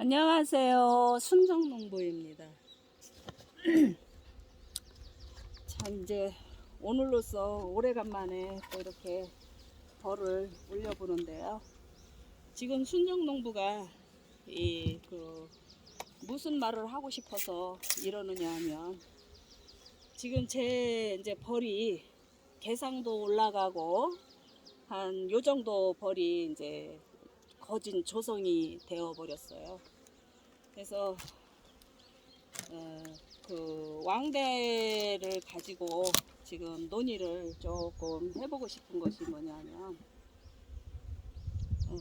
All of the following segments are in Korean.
안녕하세요. 순정농부입니다. 참 이제 오늘로써 오래간만에 또 이렇게 벌을 올려보는데요. 지금 순정농부가 이 그 무슨 말을 하고 싶어서 이러느냐 하면 지금 제 이제 벌이 개상도 올라가고 한 요 정도 벌이 이제 거진 조성이 되어 버렸어요. 그래서 어, 그 왕대를 가지고 지금 논의를 조금 해보고 싶은 것이 뭐냐면 어,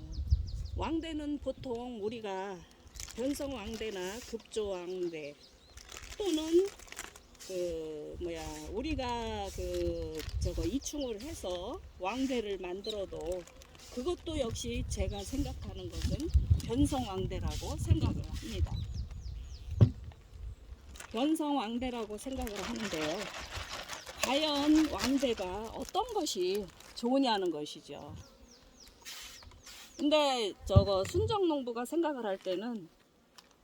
왕대는 보통 우리가 변성 왕대나 급조 왕대 또는 그 뭐야 우리가 그 저거 이충을 해서 왕대를 만들어도 그것도 역시 제가 생각하는 것은 변성왕대라고 생각을 합니다. 변성왕대라고 생각을 하는데요. 과연 왕대가 어떤 것이 좋으냐는 것이죠. 근데 저거 순정농부가 생각을 할 때는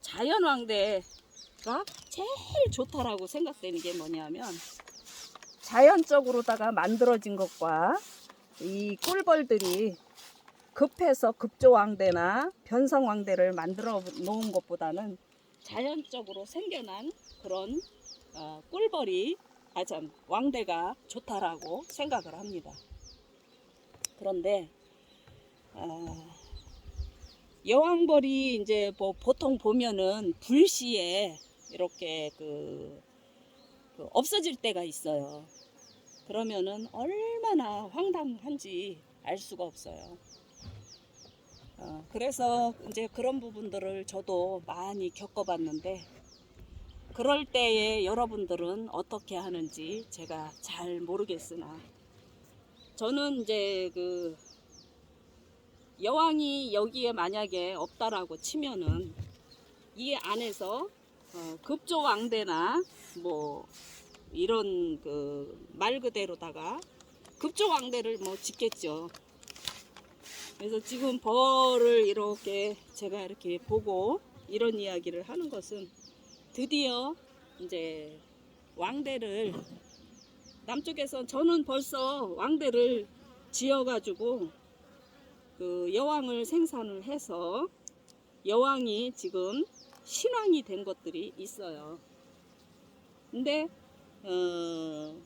자연왕대가 제일 좋다라고 생각되는 게 뭐냐면 자연적으로다가 만들어진 것과 이 꿀벌들이 급해서 급조왕대나 변성왕대를 만들어 놓은 것보다는 자연적으로 생겨난 그런 어, 꿀벌이 아참 왕대가 좋다라고 생각을 합니다. 그런데 어, 여왕벌이 이제 뭐 보통 보면은 불시에 이렇게 그, 그 없어질 때가 있어요. 그러면은 얼마나 황당한지 알 수가 없어요. 어, 그래서 이제 그런 부분들을 저도 많이 겪어봤는데 그럴 때에 여러분들은 어떻게 하는지 제가 잘 모르겠으나 저는 이제 그 여왕이 여기에 만약에 없다라고 치면은 이 안에서 어, 급조왕대나 뭐 이런 그 말 그대로다가 급조왕대를 뭐 짓겠죠. 그래서 지금 벌을 이렇게 제가 이렇게 보고 이런 이야기를 하는 것은 드디어 이제 왕대를 남쪽에서 저는 벌써 왕대를 지어가지고 그 여왕을 생산을 해서 여왕이 지금 신왕이 된 것들이 있어요. 근데 어,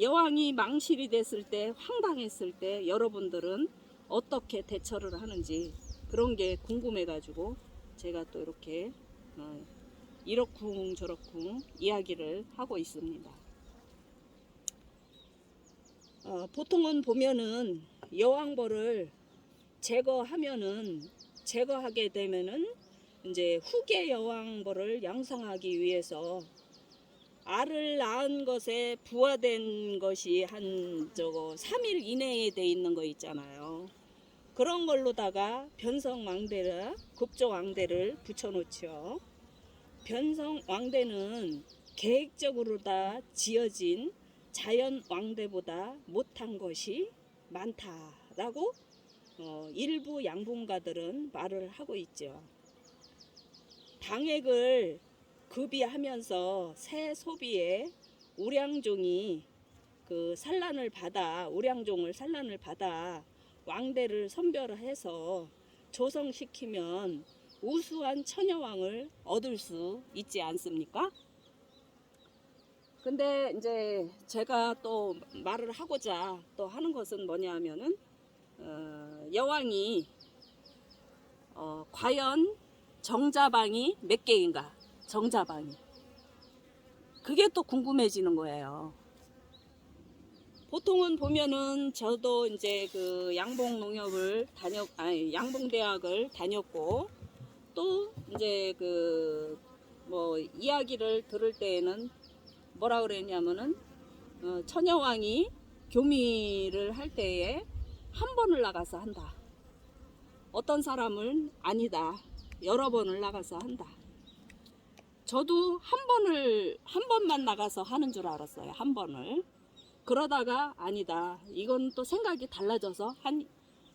여왕이 망실이 됐을 때 황당했을 때 여러분들은 어떻게 대처를 하는지 그런 게 궁금해 가지고 제가 또 이렇게 어, 이렇쿵 저렇쿵 이야기를 하고 있습니다. 어, 보통은 보면은 여왕벌을 제거하면은 제거하게 되면은 이제 후계 여왕벌을 양성하기 위해서 알을 낳은 것에 부화된 것이 한 저거 3일 이내에 돼 있는 거 있잖아요. 그런 걸로다가 변성 왕대를 급조 왕대를 붙여 놓죠. 변성 왕대는 계획적으로 다 지어진 자연 왕대보다 못한 것이 많다라고 어, 일부 양봉가들은 말을 하고 있죠. 당액을 급이하면서 새 소비에 우량종이 그 산란을 받아 우량종을 산란을 받아 왕대를 선별해서 조성시키면 우수한 처녀왕을 얻을 수 있지 않습니까? 근데 이제 제가 또 말을 하고자 또 하는 것은 뭐냐면은 어, 여왕이 어, 과연 정자방이 몇 개인가? 정자방이. 그게 또 궁금해지는 거예요. 보통은 보면은 저도 이제 그 양봉 농협을 다녔, 아니, 양봉대학을 다녔고 또 이제 그 뭐 이야기를 들을 때에는 뭐라 그랬냐면은 어, 처녀왕이 교미를 할 때에 한 번을 나가서 한다. 어떤 사람은 아니다. 여러 번을 나가서 한다. 저도 한 번을 한 번만 나가서 하는 줄 알았어요. 한 번을. 그러다가 아니다. 이건 또 생각이 달라져서 한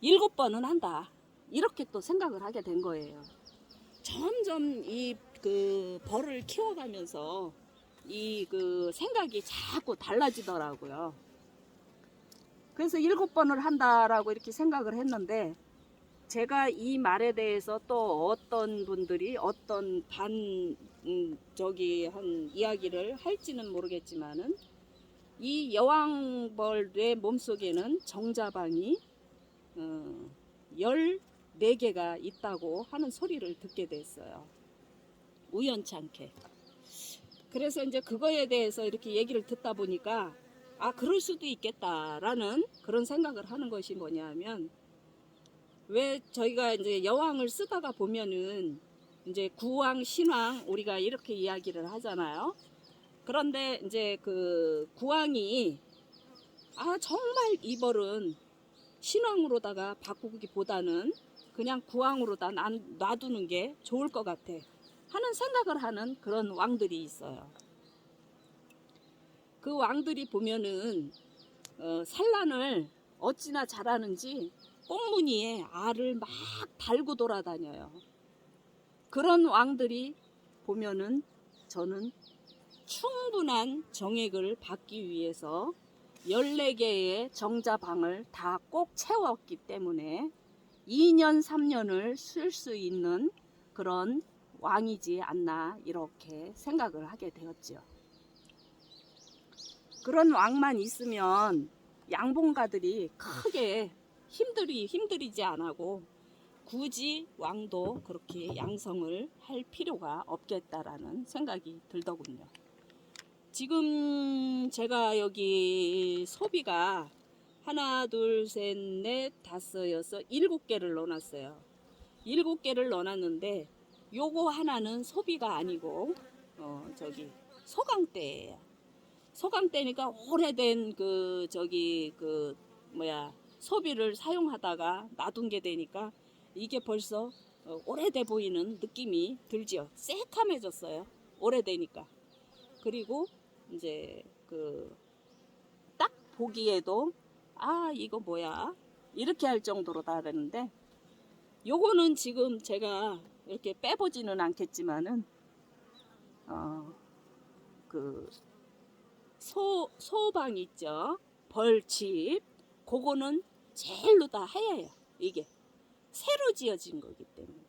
일곱 번은 한다. 이렇게 또 생각을 하게 된 거예요. 점점 이 그 벌을 키워가면서 이 그 생각이 자꾸 달라지더라고요. 그래서 일곱 번을 한다라고 이렇게 생각을 했는데 제가 이 말에 대해서 또 어떤 분들이 어떤 반 음, 저기 한 이야기를 할지는 모르겠지만은 이 여왕벌의 몸속에는 정자방이 어, 14개가 있다고 하는 소리를 듣게 됐어요. 우연찮게. 그래서 이제 그거에 대해서 이렇게 얘기를 듣다 보니까 아, 그럴 수도 있겠다라는 그런 생각을 하는 것이 뭐냐면 왜 저희가 이제 여왕을 쓰다가 보면은 이제 구왕, 신왕 우리가 이렇게 이야기를 하잖아요. 그런데 이제 그 구왕이 아 정말 이 벌은 신왕으로다가 바꾸기보다는 그냥 구왕으로다 난- 놔두는 게 좋을 것 같아 하는 생각을 하는 그런 왕들이 있어요. 그 왕들이 보면은 어, 산란을 어찌나 잘하는지 꽁무니에 알을 막 달고 돌아다녀요. 그런 왕들이 보면은 저는 충분한 정액을 받기 위해서 14개의 정자방을 다 꼭 채웠기 때문에 2년, 3년을 쓸 수 있는 그런 왕이지 않나 이렇게 생각을 하게 되었죠. 그런 왕만 있으면 양봉가들이 크게 힘들이 힘들이지 않고 굳이 왕도 그렇게 양성을 할 필요가 없겠다라는 생각이 들더군요. 지금 제가 여기 소비가 하나, 둘, 셋, 넷, 다섯, 여섯, 일곱 개를 넣어놨어요. 일곱 개를 넣어놨는데 요거 하나는 소비가 아니고 어 저기 소강대예요. 소강대니까 오래된 그 저기 그 뭐야 소비를 사용하다가 놔둔 게 되니까 이게 벌써 어, 오래돼 보이는 느낌이 들지요. 새카매졌어요. 오래되니까. 그리고 이제 그 딱 보기에도 아 이거 뭐야 이렇게 할 정도로 다 되는데 요거는 지금 제가 이렇게 빼보지는 않겠지만은 어그 소, 소방 있죠. 벌집. 그거는 제일로 다 하얘요. 이게. 새로 지어진 거기 때문에.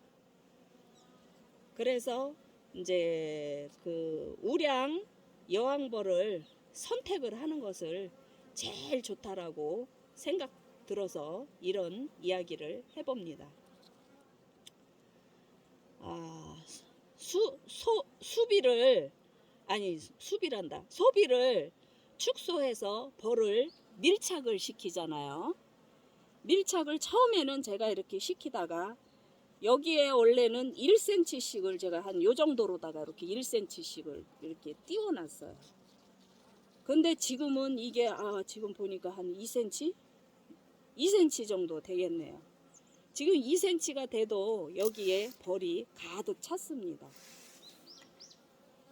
그래서 이제 그 우량 여왕벌을 선택을 하는 것을 제일 좋다라고 생각 들어서 이런 이야기를 해봅니다. 아, 수, 소, 수비를 아니 수비란다. 소비를 축소해서 벌을 밀착을 시키잖아요. 밀착을 처음에는 제가 이렇게 시키다가 여기에 원래는 1cm씩을 제가 한 요 정도로다가 이렇게 1cm씩을 이렇게 띄워놨어요. 근데 지금은 이게 아 지금 보니까 한 2cm? 2cm 정도 되겠네요. 지금 2cm가 돼도 여기에 벌이 가득 찼습니다.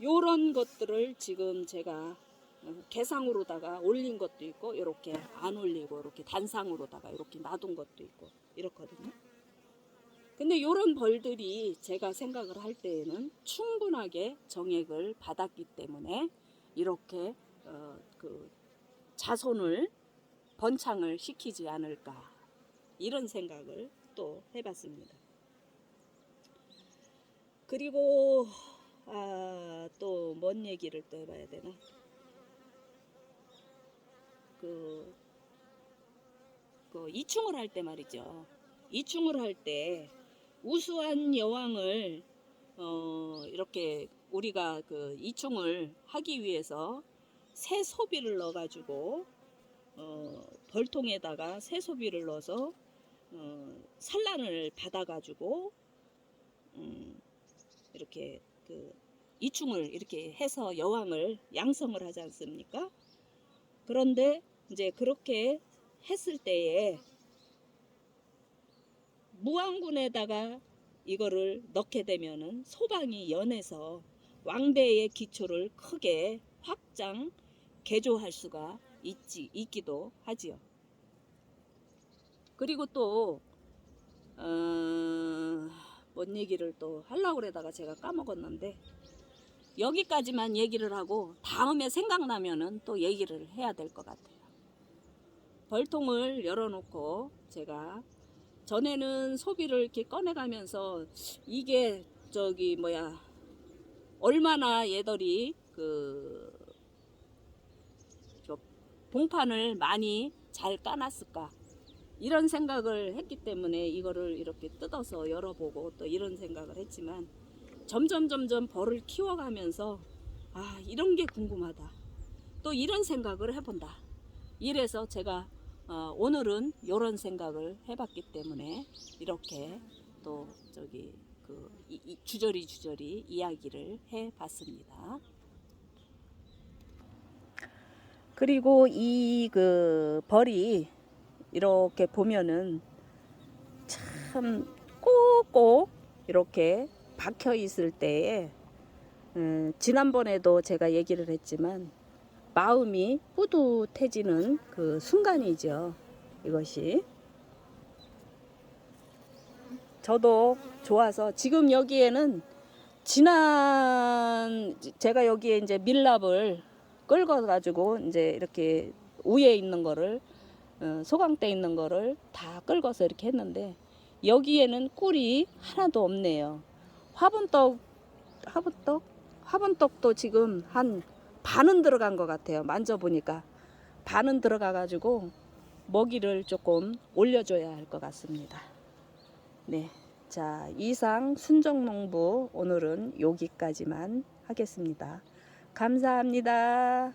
요런 것들을 지금 제가 어, 개상으로다가 올린 것도 있고 이렇게 안 올리고 이렇게 단상으로다가 이렇게 놔둔 것도 있고 이렇거든요. 근데 요런 벌들이 제가 생각을 할 때에는 충분하게 정액을 받았기 때문에 이렇게 어, 그 자손을 번창을 시키지 않을까 이런 생각을 또 해봤습니다. 그리고 아, 또 뭔 얘기를 또 해봐야 되나? 그, 그 이충을 할 때 말이죠. 이충을 할 때 우수한 여왕을 어, 이렇게 우리가 그 이충을 하기 위해서 새 소비를 넣어가지고 어, 벌통에다가 새 소비를 넣어서 어, 산란을 받아가지고 음, 이렇게 그 이충을 이렇게 해서 여왕을 양성을 하지 않습니까? 그런데 이제 그렇게 했을 때에 무왕군에다가 이거를 넣게 되면은 소방이 연해서 왕대의 기초를 크게 확장 개조할 수가 있지 있기도 하지요. 그리고 또 어, 뭔 얘기를 또 하려고 그러다가 제가 까먹었는데 여기까지만 얘기를 하고 다음에 생각나면은 또 얘기를 해야 될 것 같아요. 벌통을 열어놓고 제가 전에는 소비를 이렇게 꺼내가면서 이게 저기 뭐야 얼마나 얘들이 그저 봉판을 많이 잘 까놨을까? 이런 생각을 했기 때문에 이거를 이렇게 뜯어서 열어보고 또 이런 생각을 했지만 점점 점점 벌을 키워가면서 아 이런 게 궁금하다. 또 이런 생각을 해본다. 이래서 제가 어, 오늘은 이런 생각을 해봤기 때문에 이렇게 또 저기 그 이- 이 주저리 주저리 이야기를 해봤습니다. 그리고 이 그 벌이 이렇게 보면은 참 꼭꼭 이렇게 박혀 있을 때에 음, 지난번에도 제가 얘기를 했지만 마음이 뿌듯해지는 그 순간이죠. 이것이 저도 좋아서 지금 여기에는 지난 제가 여기에 이제 밀랍을 끌고 가지고 이제 이렇게 위에 있는 거를 어, 소강대 있는 거를 다 끌고서 이렇게 했는데 여기에는 꿀이 하나도 없네요. 화분떡 화분떡 화분떡도 지금 한 반은 들어간 것 같아요. 만져보니까 반은 들어가 가지고 먹이를 조금 올려줘야 할 것 같습니다. 네. 자, 이상 순정농부 오늘은 여기까지만 하겠습니다. 감사합니다.